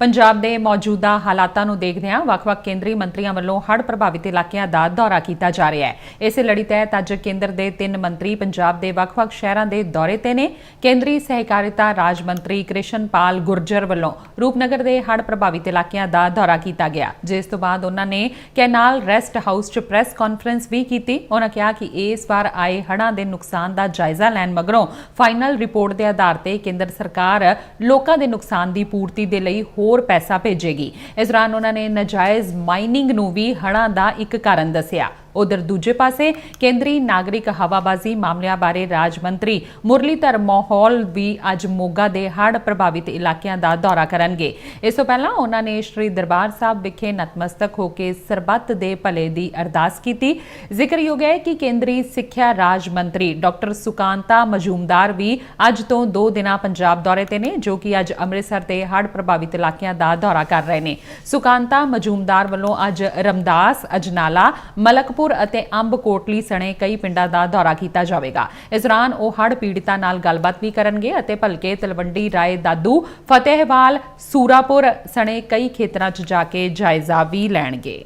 ਪੰਜਾਬ ਦੇ ਮੌਜੂਦਾ ਹਾਲਾਤਾਂ ਨੂੰ ਦੇਖਦਿਆਂ ਵੱਖ-ਵੱਖ ਕੇਂਦਰੀ ਮੰਤਰੀਆਂ ਵੱਲੋਂ ਹੜ੍ਹ ਪ੍ਰਭਾਵਿਤ ਇਲਾਕਿਆਂ ਦਾ ਦੌਰਾ ਕੀਤਾ ਜਾ ਰਿਹਾ ਹੈ। ਇਸੇ ਲੜੀ ਤਹਿਤ ਅੱਜ ਕੇਂਦਰ ਦੇ ਤਿੰਨ ਮੰਤਰੀ ਪੰਜਾਬ ਦੇ ਵੱਖ-ਵੱਖ ਸ਼ਹਿਰਾਂ ਦੇ ਦੌਰੇ ਤੇ ਨੇ। ਕੇਂਦਰੀ ਸਹਿਕਾਰਿਤਾ ਰਾਜ ਮੰਤਰੀ ਕ੍ਰਿਸ਼ਨਪਾਲ ਗੁਰਜਰ ਵੱਲੋਂ ਰੂਪਨਗਰ ਦੇ ਹੜ੍ਹ ਪ੍ਰਭਾਵਿਤ ਇਲਾਕਿਆਂ ਦਾ ਦੌਰਾ ਕੀਤਾ ਗਿਆ। ਜਿਸ ਤੋਂ ਬਾਅਦ ਉਹਨਾਂ ਨੇ ਕੈਨਾਲ ਰੈਸਟ ਹਾਊਸ 'ਚ ਪ੍ਰੈਸ ਕਾਨਫਰੰਸ ਵੀ ਕੀਤੀ। ਉਹਨਾਂ ਕਿਹਾ ਕਿ ਇਸ ਵਾਰ ਆਏ ਹੜ੍ਹਾਂ ਦੇ ਨੁਕਸਾਨ ਦਾ ਜਾਇਜ਼ਾ ਲੈਣ ਮਗਰੋਂ ਫਾਈਨਲ ਰਿਪੋਰਟ ਦੇ ਆਧਾਰ ਤੇ ਕੇਂਦਰ ਸਰਕਾਰ ਲੋਕਾਂ ਦੇ ਨੁਕਸਾਨ ਦੀ ਪੂਰਤੀ ਦੇ ਲਈ ਹੋਰ ਪੈਸਾ ਭੇਜੇਗੀ। ਇਸ ਦੌਰਾਨ ਉਹਨਾਂ ਨੇ ਨਜਾਇਜ਼ ਮਾਈਨਿੰਗ ਨੂੰ ਵੀ ਹੜ੍ਹਾਂ ਦਾ ਇੱਕ ਕਾਰਨ ਦੱਸਿਆ। ਉਧਰ ਦੂਜੇ ਪਾਸੇ ਕੇਂਦਰੀ ਨਾਗਰਿਕ ਹਵਾਬਾਜ਼ੀ ਮਾਮਲਿਆਂ ਬਾਰੇ ਰਾਜ ਮੰਤਰੀ ਮੁਰਲੀਧਰ ਮੋਹਲ ਵੀ ਅੱਜ ਮੋਗਾ ਦੇ ਹੜ੍ਹ ਪ੍ਰਭਾਵਿਤ ਇਲਾਕਿਆਂ ਦਾ ਦੌਰਾ ਕਰਨਗੇ। ਇਸ ਤੋਂ ਪਹਿਲਾਂ ਉਹਨਾਂ ਨੇ ਸ਼੍ਰੀ ਦਰਬਾਰ ਸਾਹਿਬ ਵਿਖੇ ਨਤਮਸਤਕ ਹੋ ਕੇ ਸਰਬੱਤ ਦੇ ਭਲੇ ਦੀ ਅਰਦਾਸ ਕੀਤੀ। ਜ਼ਿਕਰਯੋਗ ਹੈ ਕਿ ਕੇਂਦਰੀ ਸਿੱਖਿਆ ਰਾਜ ਮੰਤਰੀ ਡਾਕਟਰ ਸੁਕਾਂਤਾ ਮਜੂਮਦਾਰ ਵੀ ਅੱਜ ਤੋਂ 2 ਦਿਨਾਂ ਪੰਜਾਬ ਦੌਰੇ ਤੇ ਨੇ, ਜੋ ਕਿ ਅੱਜ ਅੰਮ੍ਰਿਤਸਰ ਦੇ ਹੜ੍ਹ ਪ੍ਰਭਾਵਿਤ ਇਲਾਕਿਆਂ ਦਾ ਦੌਰਾ ਕਰ ਰਹੇ ਨੇ। ਸੁਕਾਂਤਾ ਮਜੂਮਦਾਰ ਵੱਲੋਂ ਅੱਜ ਰਮਦਾਸ, ਅਜਨਾਲਾ, ਮਲਕਪੁਰ ਅਤੇ ਅੰਬ ਕੋਟਲੀ ਸਣੇ ਕਈ ਪਿੰਡਾਂ ਦਾ ਦੌਰਾ ਕੀਤਾ ਜਾਵੇਗਾ। ਇਸ ਦੌਰਾਨ ਉਹ ਹੜ੍ਹ ਪੀੜਤਾਂ ਨਾਲ ਗੱਲਬਾਤ ਵੀ ਕਰਨਗੇ ਅਤੇ ਭਲਕੇ ਤਲਵੰਡੀ ਰਾਏ ਦਾਦੂ, ਫਤਿਹਵਾਲ, ਸੂਰਾਪੁਰ ਸਣੇ ਕਈ ਖੇਤਰਾਂ 'ਚ ਜਾ ਕੇ ਜਾਇਜ਼ਾ ਵੀ ਲੈਣਗੇ।